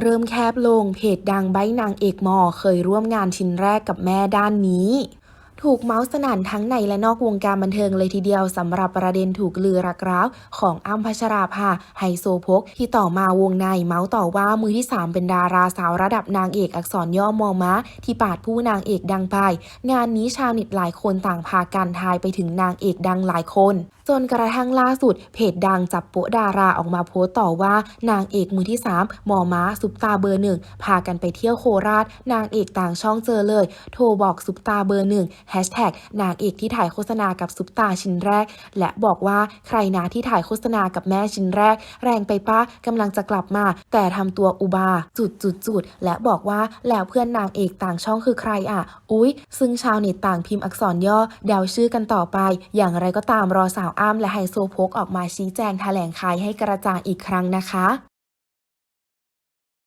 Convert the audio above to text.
เริ่มแคบลงเพจดังใบนางเอกมอเคยร่วมงานชิ้นแรกกับแม่ด้านนี้ถูกเมาส์สนั่นทั้งในและนอกวงการบันเทิงเลยทีเดียวสำหรับประเด็นถูกลือรักร้าวของอ้ำพัชราภาไฮโซพก ที่ต่อมาวงในเมาส์ต่อว่ามือที่ 3 เป็นดาราสาวระดับนางเอกอักษรย่อมอม้า ที่ปาดผู้นางเอกดังไป งานนี้ชาวเน็ตหลายคนต่างพากันทายไปถึงนางเอกดังหลายคน จนกระทั่งล่าสุด เพจดังจับโปะดาราออกมาโพสต์ต่อว่า นางเอกมือที่ 3 หมอม้าซุปตาเบอร์หนึ่งพากันไปเที่ยวโคราช นางเอกต่างช่องเจอเลย โทรบอกซุปตาเบอร์หนึ่งแฮชแท็กนางเอกที่ถ่ายโฆษณากับซุปตาชิ้นแรก และบอกว่าใครนะที่ถ่ายโฆษณากับแม่ชิ้นแรก แรงไปป้ากำลังจะกลับมา แต่ทำตัวอุบาจุดจุดจุดและบอกว่าแล้วเพื่อนนางเอกต่างช่องคือใครอะ อุ๊ย ซึ่งชาวเน็ตต่างพิมพ์อักษรย่อเดาชื่อกันต่อไป อย่างไรก็ตามรอสาวอ้ำและไฮโซโพกออกมาชี้แจงแถลงไขให้กระจ่างอีกครั้งนะคะ